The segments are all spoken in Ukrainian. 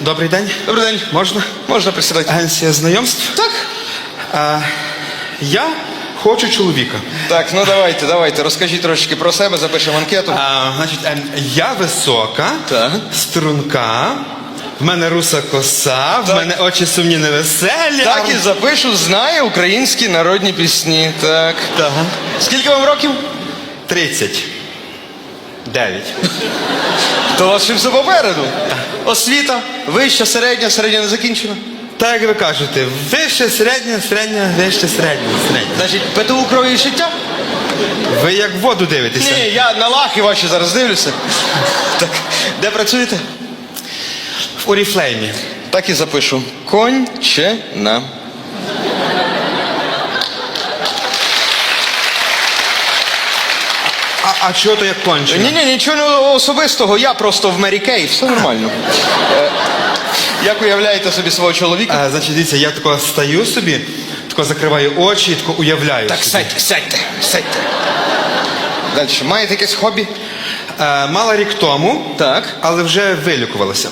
Добрий день. Добрий день. Можна? Можна присідати? Агенція знайомств. Так. А, я хочу чоловіка. Так, ну давайте, давайте. Розкажіть трошечки про себе, запишемо анкету. А, значить, ем, я висока, Так. струнка, в мене руса коса, в Так. мене очі сумні невеселі. Так і запишу, знає українські народні пісні. Так. Так. Скільки вам років? 30. 9. То у вас ще все попереду. Освіта, вища, середня, середня не закінчена. Так як ви кажете, вище, середнє, середнє, вище, середнє, середнє. Значить, ПТУ крові і життя? Ви як в воду дивитеся. Ні, я на лахи ваші зараз дивлюся. Так, де працюєте? В Оріфлеймі. Так і запишу. Кончена. А, а чого то як кончено? Ні, ні, нічого особистого, я просто в Мері Кей, все нормально. Е, Як уявляєте собі свого чоловіка? А, значить, дивіться, я тако стаю собі, тако закриваю очі і тако уявляю. Так, собі. сядьте, сядьте, сядьте. Далі, маєте якесь хобі? Е, мала рік тому, Так. але вже вилікувалася.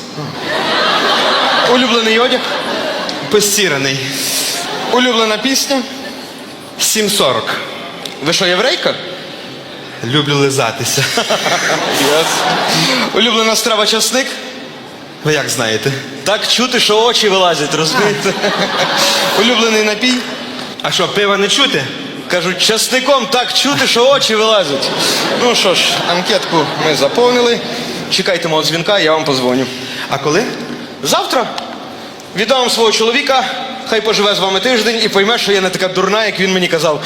Улюблений одяг? Постіраний. Улюблена пісня? 7.40. Ви що, єврейка? Люблю лизатися. Улюблена страва часник? Ви як знаєте? Так чути, що очі вилазять, розумієте? Улюблений напій? А що, пива не чути? Кажуть, часником так чути, що очі вилазять. Ну що ж, анкетку ми заповнили. Чекайте мого дзвінка, я вам позвоню. А коли? Завтра віддам свого чоловіка, хай поживе з вами тиждень і пойме, що я не така дурна, як він мені казав.